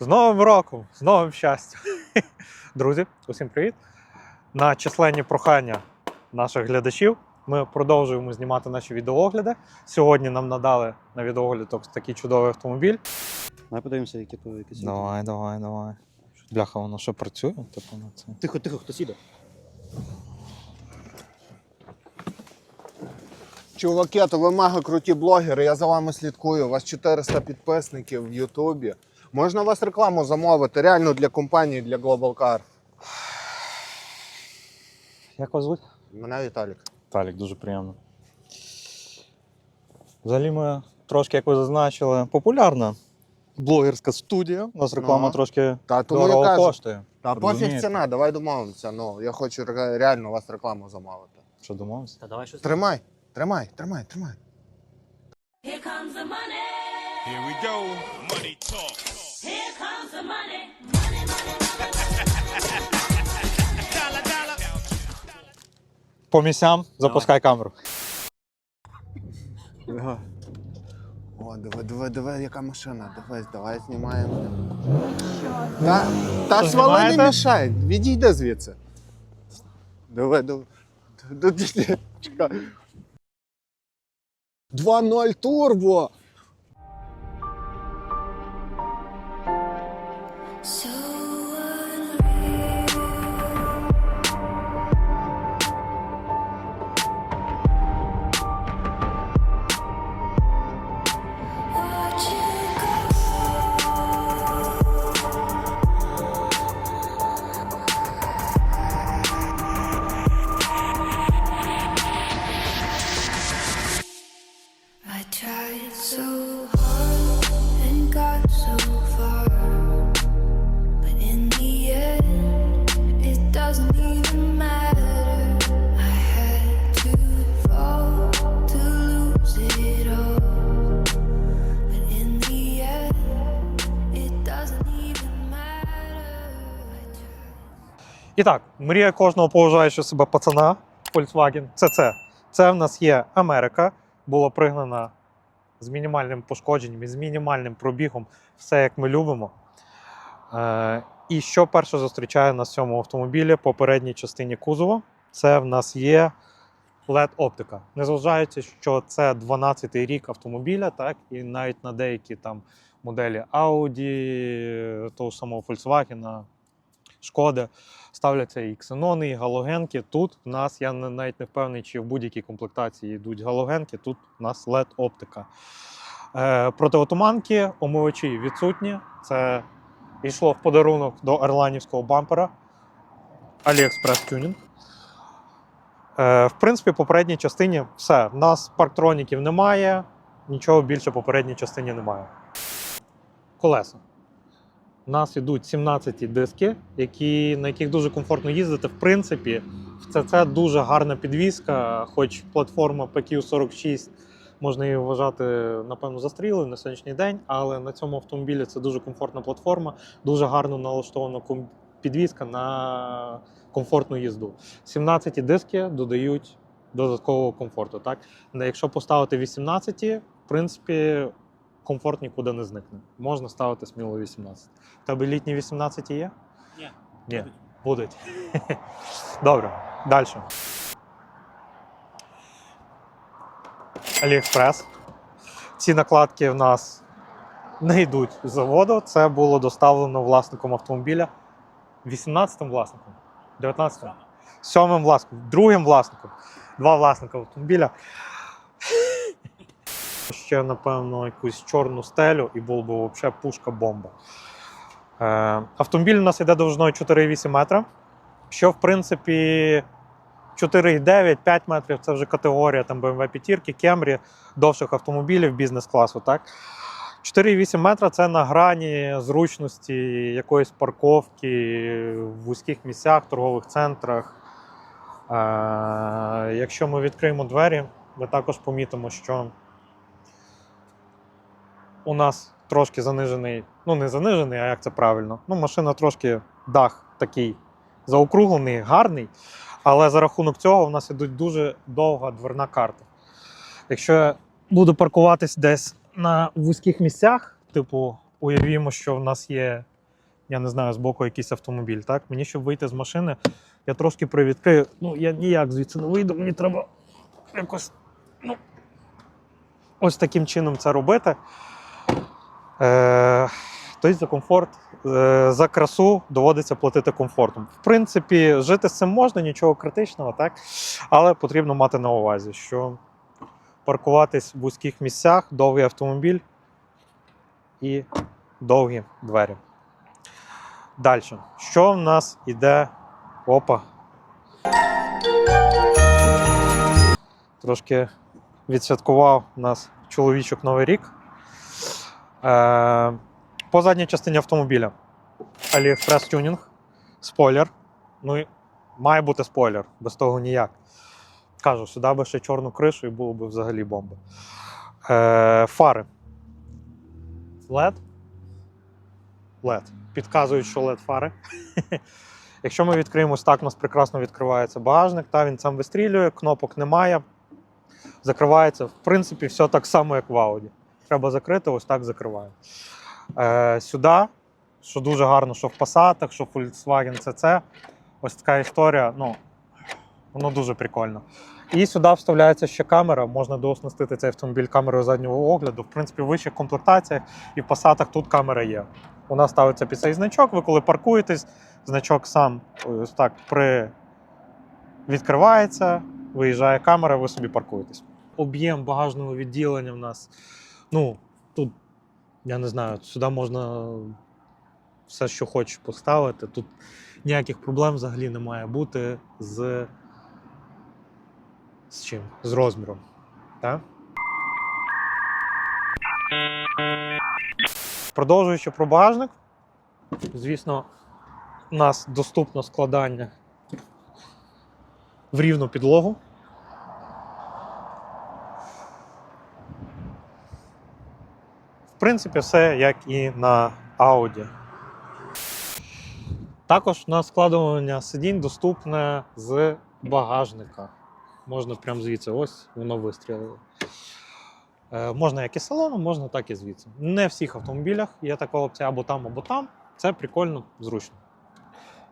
З Новим роком, з новим щастям. Друзі, усім привіт! На численні прохання наших глядачів ми продовжуємо знімати наші відеоогляди. Сьогодні нам надали на відеогляд такий чудовий автомобіль. Давай подивимося, які то якісь. Давай, давай, давай. Бляха, воно що працює? Типу на це. Тихо, тихо, хтось іде. Чуваки, то ви мега круті блогери, я за вами слідкую. У вас 400 підписників в Ютубі. Можна у вас рекламу замовити? Реально для компанії, для Global Car. Як вас звуть? Мене Віталік. Талік, дуже приємно. Взагалі ми трошки, як ви зазначили, популярна блогерська студія. У нас реклама Ну. трошки Та тому дорого кажу. коштує. Та пофіг ціна, давай домовимося. Ну, я хочу реально у вас рекламу замовити. Що домовився? Та давай щось. Тримай, тримай, тримай, тримай. Here comes the money. Here we go. Money По місцям запускай камеру. О, давай, давай, давай, яка машина. Давай, давай знімаємо. Та, та Що, свали не знімаєте? мішай, відійди звідси. Давай, давай. Д- д- д- Чекай. 2.0 турбо. І так, мрія кожного поважаючого себе пацана Volkswagen це це. Це в нас є Америка, була пригнана з мінімальним пошкодженням і з мінімальним пробігом, все як ми любимо. Е, і що перше зустрічає на цьому автомобілі по передній частині кузова, це в нас є LED-оптика. Незважаючи, що це 12-й рік автомобіля, так, і навіть на деякі там моделі Audi, того самого Volkswagen, Шкоди, ставляться і ксенони, і галогенки. Тут в нас, я навіть не впевнений, чи в будь-якій комплектації йдуть галогенки, тут у нас LED-оптика. Е, протиотуманки, омивачі відсутні. Це йшло в подарунок до орланівського бампера. AliExpress Tuning. Е, в принципі, по передній частині все. В нас парктроніків немає, нічого більше по передній частині немає. Колеса. У нас йдуть 17 диски, які, на яких дуже комфортно їздити. В принципі, в ЦЦ дуже гарна підвізка, хоч платформа PQ46 можна її вважати, напевно, застрілою на сьогоднішній день, але на цьому автомобілі це дуже комфортна платформа, дуже гарно налаштована підвізка на комфортну їзду. 17 диски додають додаткового комфорту. Так? Якщо поставити 18, в принципі, комфорт нікуди не зникне. Можна ставити сміло 18. В Тебе літні 18 є? Ні. Ні. Будуть. Добре, далі. Аліекспрес. Ці накладки в нас не йдуть з заводу. Це було доставлено власником автомобіля. 18-м власником, 19-м, 7-м власником, другим власником, два власника автомобіля. Ще, напевно, якусь чорну стелю і був би взагалі пушка-бомба. Е, автомобіль у нас йде довжиною 4,8 метра, що, в принципі, 4,9-5 метрів це вже категорія там BMW п'ятірки, Camry, довших автомобілів бізнес-класу. Так? 4,8 метра це на грані зручності якоїсь парковки в вузьких місцях, торгових центрах. Е, якщо ми відкриємо двері, ми також помітимо, що у нас трошки занижений, ну не занижений, а як це правильно. Ну, машина трошки дах такий заокруглений, гарний, але за рахунок цього в нас ідуть дуже довга дверна карта. Якщо я буду паркуватись десь на вузьких місцях, типу уявімо, що в нас є, я не знаю, збоку якийсь автомобіль. Так? Мені, щоб вийти з машини, я трошки привідкрию. Ну, я ніяк звідси не вийду, мені треба якось ну, ось таким чином це робити. Е, тобто за комфорт, е, за красу доводиться платити комфортом. В принципі, жити з цим можна, нічого критичного, так? але потрібно мати на увазі, що паркуватись в вузьких місцях, довгий автомобіль і довгі двері. Далі. Що в нас іде? Опа. Трошки відсвяткував у нас чоловічок Новий рік. Е, по задній частині автомобіля. AliExpress тюнінг, спойлер. Ну має бути спойлер, без того ніяк. Кажу, сюди би ще чорну кришу і було б взагалі бомба. Е, фари. LED. LED. Підказують, що LED фари. Якщо ми відкриємось, так, у нас прекрасно відкривається багажник, та він сам вистрілює, кнопок немає. Закривається. В принципі, все так само, як в Audi. Треба закрити, ось так закриваємо. Е, сюди, що дуже гарно, що в Passat, що в Volkswagen CC. Ось така історія. Ну, воно дуже прикольно. І сюди вставляється ще камера. Можна дооснастити цей автомобіль камерою заднього огляду. В принципі, в вищих комплектаціях і в Passat тут камера є. Нас ставиться під цей значок. Ви коли паркуєтесь, значок сам ось так при... відкривається, виїжджає камера, ви собі паркуєтесь. Об'єм багажного відділення в нас. Ну, тут, я не знаю, сюди можна все, що хочеш поставити. Тут ніяких проблем взагалі не має бути з, з чим? З розміром. Так? Продовжуючи про багажник, звісно, у нас доступно складання в рівну підлогу. Принципі, все як і на Audi. Також на складування сидінь доступне з багажника. Можна прямо звідси, ось воно вистрілило. Е, можна як і салону, можна так і звідси. Не в всіх автомобілях є така опція або там, або там. Це прикольно, зручно.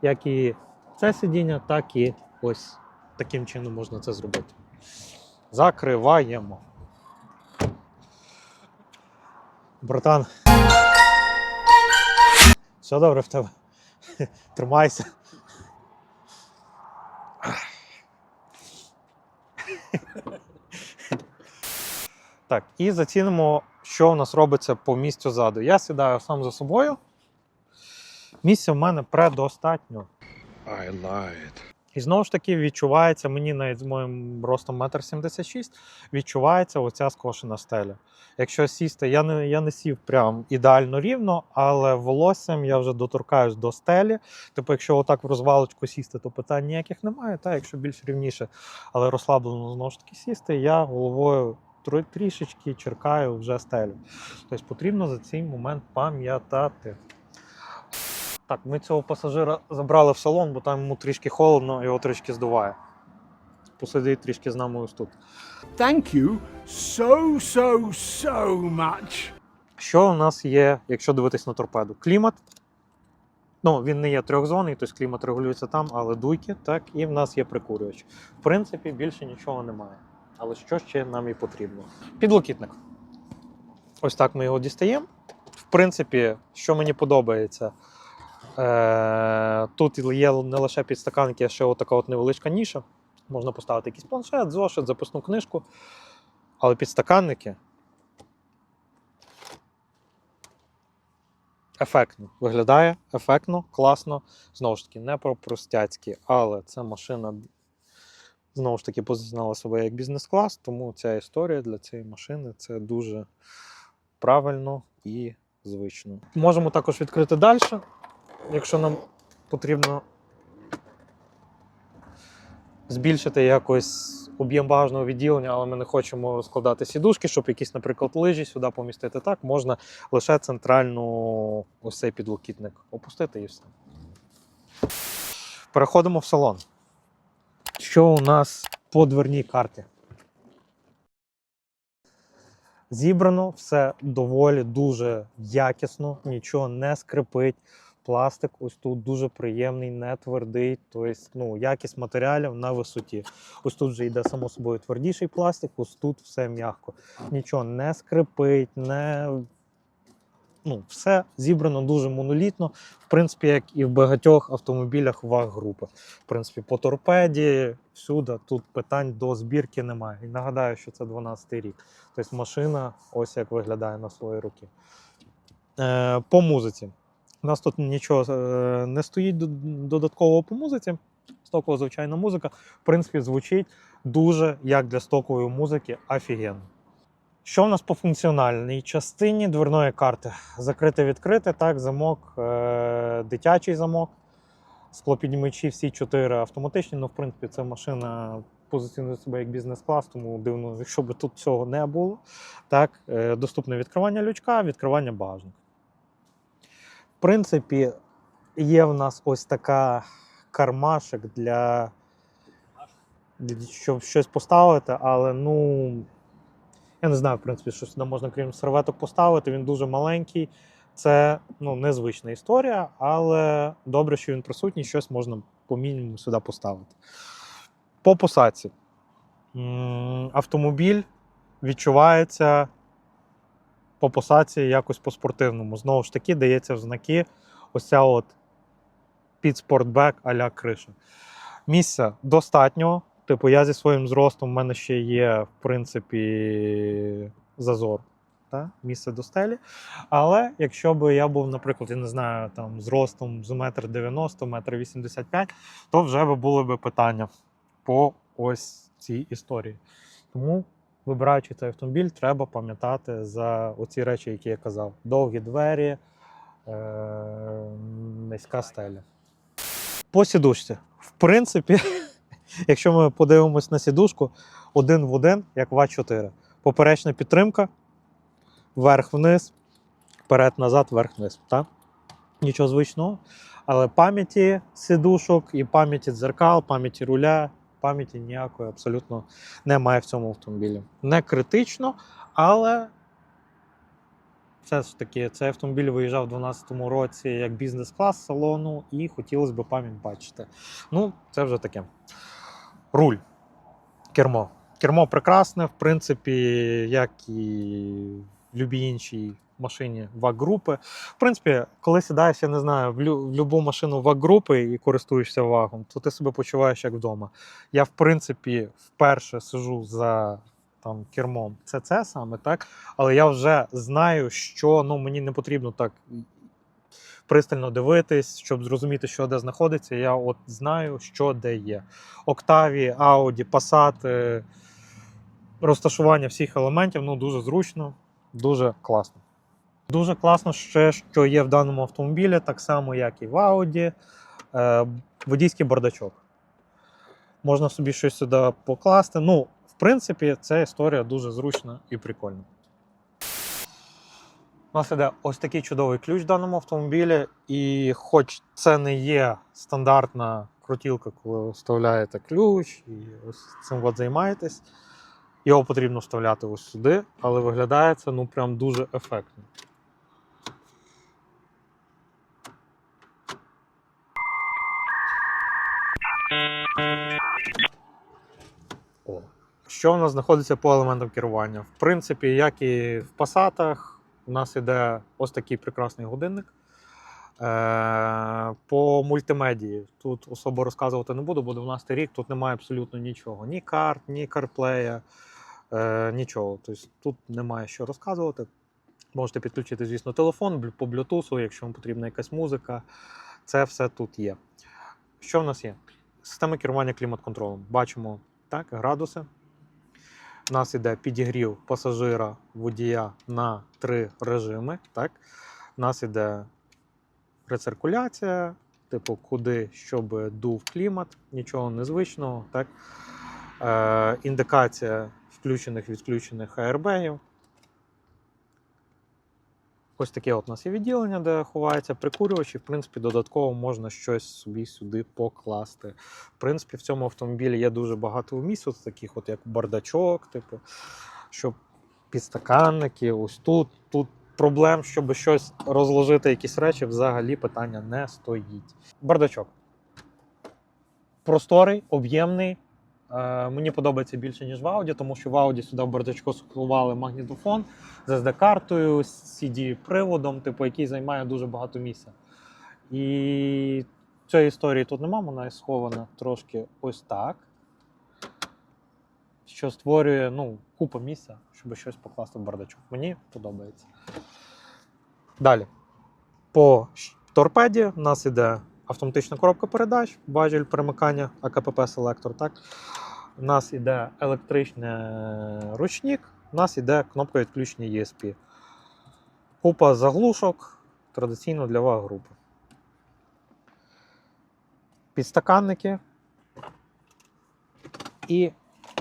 Як і це сидіння, так і ось таким чином можна це зробити. Закриваємо. Братан. Все добре в тебе. Тримайся. Так, і зацінимо, що у нас робиться по місцю ззаду. Я сідаю сам за собою. Місця в мене предостатньо. I lied. І знову ж таки відчувається, мені навіть з моїм ростом 1,76 м відчувається оця скошена стеля. Якщо сісти, я не, я не сів прям ідеально рівно, але волоссям я вже доторкаюсь до стелі. Типу, якщо отак в розвалочку сісти, то питань ніяких немає. Та якщо більш рівніше, але розслаблено знову ж таки сісти, я головою трішечки черкаю вже стелю. Тобто потрібно за цей момент пам'ятати. Так, ми цього пасажира забрали в салон, бо там йому трішки холодно, його трішки здуває. Посидить трішки з нами ось тут. Thank you so, so, so much. Що у нас є, якщо дивитись на торпеду? Клімат. Ну, він не є трьохзонний, тобто клімат регулюється там, але дуйки, так, і в нас є прикурювач. В принципі, більше нічого немає. Але що ще нам і потрібно? Підлокітник. Ось так ми його дістаємо. В принципі, що мені подобається, тут є не лише підстаканки, а ще отака от невеличка ніша. Можна поставити якийсь планшет, зошит, записну книжку. Але підстаканники ефектно. Виглядає ефектно, класно. Знову ж таки, не про простяцькі, але це машина знову ж таки позиціонувала себе як бізнес-клас, тому ця історія для цієї машини це дуже правильно і звично. Можемо також відкрити далі, якщо нам потрібно збільшити якось об'єм багажного відділення, але ми не хочемо розкладати сідушки, щоб якісь, наприклад, лижі сюди помістити. Так, можна лише центральну ось цей підлокітник опустити і все. Переходимо в салон. Що у нас по дверній карті? Зібрано все доволі дуже якісно, нічого не скрипить. Пластик ось тут дуже приємний, не твердий. Тобто, ну, якість матеріалів на висоті. Ось тут вже йде само собою твердіший пластик, ось тут все м'яко. Нічого не скрипить, не ну, все зібрано дуже монолітно, в принципі, як і в багатьох автомобілях ваг групи. В принципі, по торпеді, всюди тут питань до збірки немає. І нагадаю, що це 12-й рік. Тобто машина ось як виглядає на свої руки. Е, по музиці. У нас тут нічого е, не стоїть до- додаткового по музиці. Стокова звичайна музика. В принципі, звучить дуже як для стокової музики офігенно. Що в нас по функціональній частині дверної карти? Закрите-відкрите, так, замок, е- дитячий замок, склопіднімачі всі чотири автоматичні. Ну, в принципі, це машина позиціонує себе як бізнес-клас, тому дивно, якщо б тут цього не було. Так, е- доступне відкривання лючка, відкривання багажника. Принципі, є в нас ось така кармашик для, щоб щось поставити, але ну. Я не знаю, в принципі, що сюди можна крім серветок поставити. Він дуже маленький. Це ну, незвична історія, але добре, що він присутній, щось можна по мінімуму сюди поставити. По посадці. Автомобіль відчувається по посадці якось по-спортивному. Знову ж таки, дається в знаки ось от під спортбек а-ля криша. Місця достатньо. Типу, я зі своїм зростом, в мене ще є, в принципі, зазор. Та? Місце до стелі. Але якщо б я був, наприклад, я не знаю, там зростом з 1,90 м, 1,85 м, то вже би були б питання по ось цій історії. Тому, вибираючи цей автомобіль, треба пам'ятати за оці речі, які я казав: довгі двері, е- низька стеля. По сідушці. В принципі, якщо ми подивимось на сідушку, один в один, як в А4. Поперечна підтримка, вверх-вниз, вперед-назад, вверх-вниз. Нічого звичного. Але пам'яті сідушок і пам'яті дзеркал, пам'яті руля, пам'яті ніякої абсолютно немає в цьому автомобілі. Не критично, але все ж таки цей автомобіль виїжджав у 2012 році як бізнес-клас салону, і хотілося б пам'ять бачити. Ну, це вже таке. Руль. Кермо. Кермо прекрасне, в принципі, як і в любій іншій машині ВАГ-групи. В принципі, коли сідаєш, я не знаю, в, будь-яку машину ВАГ-групи і користуєшся вагом, то ти себе почуваєш як вдома. Я, в принципі, вперше сижу за там, кермом. Це це саме, так? Але я вже знаю, що ну, мені не потрібно так пристально дивитись, щоб зрозуміти, що де знаходиться. Я от знаю, що де є. Октаві, Audi, Passat, е, розташування всіх елементів ну, дуже зручно, дуже класно. Дуже класно ще, що є в даному автомобілі, так само, як і в Audi, е, водійський бардачок. Можна собі щось сюди покласти. Ну, в принципі, ця історія дуже зручна і прикольна. У нас іде ось такий чудовий ключ в даному автомобілі, і хоч це не є стандартна крутілка, коли ви вставляєте ключ і ось цим от займаєтесь, його потрібно вставляти ось сюди, але виглядає це ну прям дуже ефектно. Що в нас знаходиться по елементам керування? В принципі, як і в пасатах, у нас іде ось такий прекрасний годинник. Е, по мультимедії тут особо розказувати не буду, бо 12 рік тут немає абсолютно нічого. Ні карт, ні карплея, е, нічого. Тобто тут немає що розказувати. Можете підключити, звісно, телефон по Bluetooth, якщо вам потрібна якась музика. Це все тут є. Що в нас є? Система керування клімат-контролем. Бачимо так, градуси. У нас іде підігрів пасажира водія на три режими. Так? У нас іде рециркуляція, типу, куди щоб дув клімат, нічого незвичного. Так? Е, індикація включених відключених аербегів. Ось таке от у нас є відділення, де ховаються прикурювачі. В принципі, додатково можна щось собі сюди покласти. В принципі, в цьому автомобілі є дуже багато от таких, от як бардачок, типу, щоб підстаканники, ось тут. Тут проблем, щоб щось розложити, якісь речі, взагалі питання не стоїть. Бардачок. Просторий, об'ємний. Е, мені подобається більше, ніж в Audi, тому що в Audi сюди в бардачку сховали магнітофон з SD-картою, з CD-приводом, типу, який займає дуже багато місця. І цієї історії тут нема, вона схована трошки ось так. Що створює ну, купу місця, щоб щось покласти в бардачок. Мені подобається. Далі. По торпеді в нас іде автоматична коробка передач, важіль перемикання АКПП селектор. Так? У нас іде електричний ручник, у нас іде кнопка відключення ESP. Купа заглушок традиційно для ваг групи. Підстаканники. І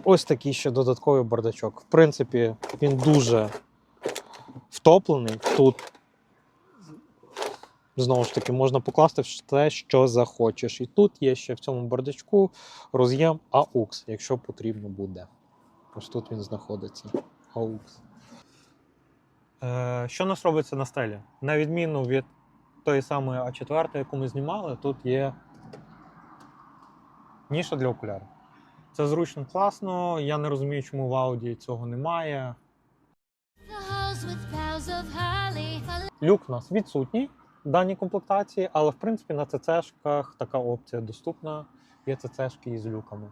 ось такий ще додатковий бардачок. В принципі, він дуже втоплений. Тут знову ж таки можна покласти все, що захочеш. І тут є ще в цьому бардачку роз'єм AUX, якщо потрібно буде. Ось тут він знаходиться. AUX. Е, що у нас робиться на стелі? На відміну від тої самої А4, яку ми знімали, тут є ніша для окулярів. Це зручно, класно. Я не розумію, чому в Audi цього немає. Люк у нас відсутній в даній комплектації, але в принципі на ЦЦшках така опція доступна. Є ЦЦшки із люками.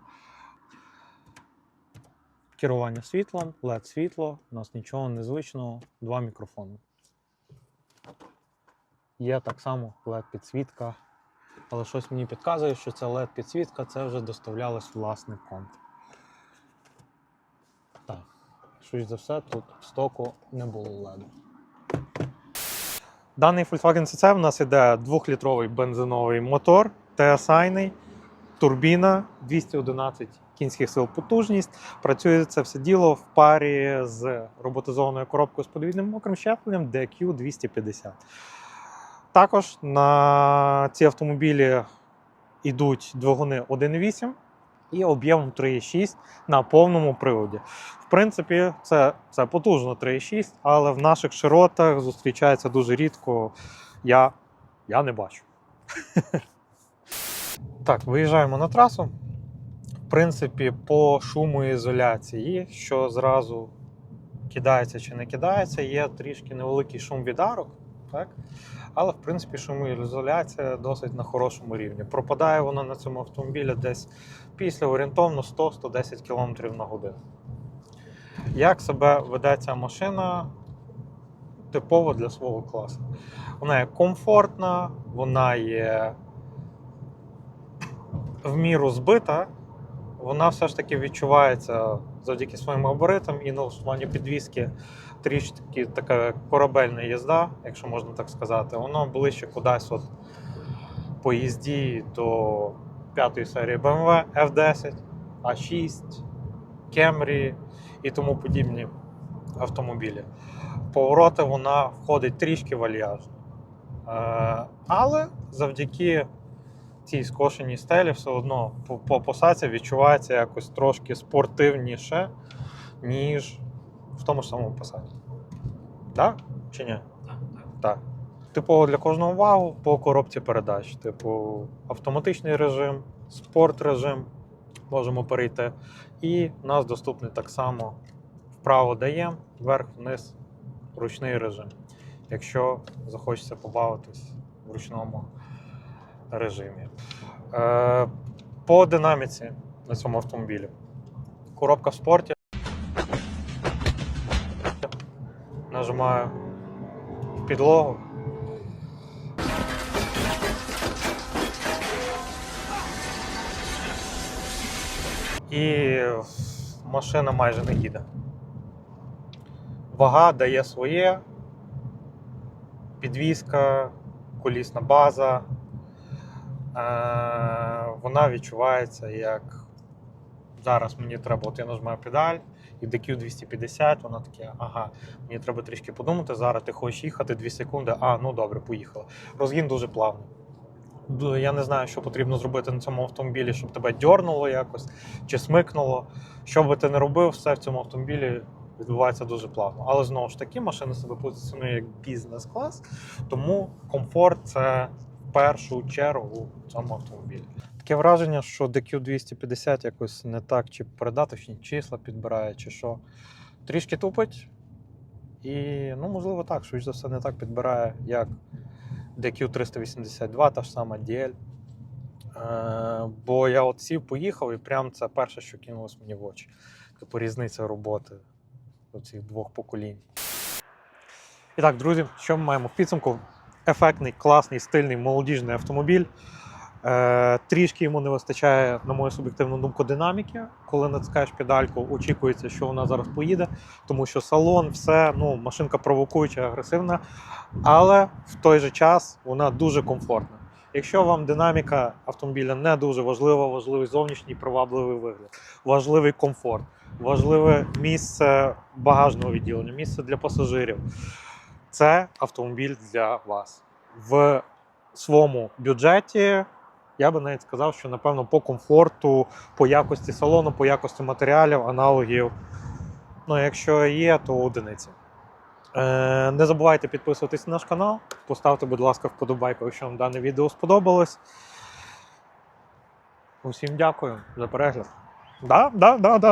Керування світлом, LED світло, у нас нічого незвичного, два мікрофони. Є так само LED підсвітка, але щось мені підказує, що ця LED підсвітка це вже доставлялось власником. Так, щось за все, тут в стоку не було LED. Даний Volkswagen CC в нас іде 2-літровий бензиновий мотор, TSI, турбіна, 211 кінських сил потужність. Працює це все діло в парі з роботизованою коробкою з подвійним мокрим щепленням DQ250. Також на ці автомобілі йдуть двигуни 1.8 і об'ємом 3.6 на повному приводі. В принципі, це, це потужно 3.6, але в наших широтах зустрічається дуже рідко. Я, я не бачу. так, виїжджаємо на трасу. В принципі, по шумоізоляції, що зразу кидається чи не кидається, є трішки невеликий шум від арок, так? але в принципі шумоізоляція досить на хорошому рівні. Пропадає вона на цьому автомобілі десь після орієнтовно 100-110 км на годину. Як себе веде ця машина типово для свого класу? Вона є комфортна, вона є в міру збита, вона все ж таки відчувається завдяки своїм габаритам і налаштуванню підвіски трішки така корабельна їзда, якщо можна так сказати. Воно ближче кудись от по їзді до п'ятої серії BMW F10, A6, Camry і тому подібні автомобілі. В повороти вона входить трішки вальяжно. Е, але завдяки цій скошеній стелі все одно по, по посадці відчувається якось трошки спортивніше, ніж в тому ж самому посаді. Так? Чи ні? Так. так. Типово для кожного вагу по коробці передач. Типу автоматичний режим, спорт режим можемо перейти. І у нас доступний так само вправо даємо, вверх-вниз ручний режим. Якщо захочеться побавитись в ручному режимі. Е, по динаміці на цьому автомобілі. Коробка в спорті. Нажимаю в підлогу. І машина майже не їде. Вага дає своє, підвізка, колісна база. Е, вона відчувається як зараз мені треба, от я нажимаю педаль, і DQ 250, вона таке, ага, мені треба трішки подумати, зараз ти хочеш їхати 2 секунди, а, ну добре, поїхала. Розгін дуже плавний. Я не знаю, що потрібно зробити на цьому автомобілі, щоб тебе дьорнуло якось чи смикнуло. Що би ти не робив, все в цьому автомобілі відбувається дуже плавно. Але знову ж таки, машина себе позиціонує як бізнес-клас, тому комфорт це в першу чергу в цьому автомобілі. Таке враження, що DQ250 якось не так, чи передаточні числа підбирає, чи що. Трішки тупить. І, ну, можливо, так, швидше за все, не так підбирає, як DQ382, та ж сама DL. Е, бо я от сів, поїхав, і прям це перше, що кинулось мені в очі. Типу різниця роботи цих двох поколінь. І так, друзі, що ми маємо в підсумку? Ефектний, класний, стильний, молодіжний автомобіль. Е, трішки йому не вистачає, на мою суб'єктивну думку, динаміки. Коли натискаєш педальку, очікується, що вона зараз поїде, тому що салон, все, ну, машинка провокуюча, агресивна, але в той же час вона дуже комфортна. Якщо вам динаміка автомобіля не дуже важлива, важливий зовнішній привабливий вигляд, важливий комфорт, важливе місце багажного відділення, місце для пасажирів. Це автомобіль для вас. В своєму бюджеті я би навіть сказав, що напевно по комфорту, по якості салону, по якості матеріалів, аналогів. Ну, якщо є, то одиниці. Е, не забувайте підписуватись на наш канал. Поставте, будь ласка, вподобайку, якщо вам дане відео сподобалось. Усім дякую за перегляд. Да, да, да, да.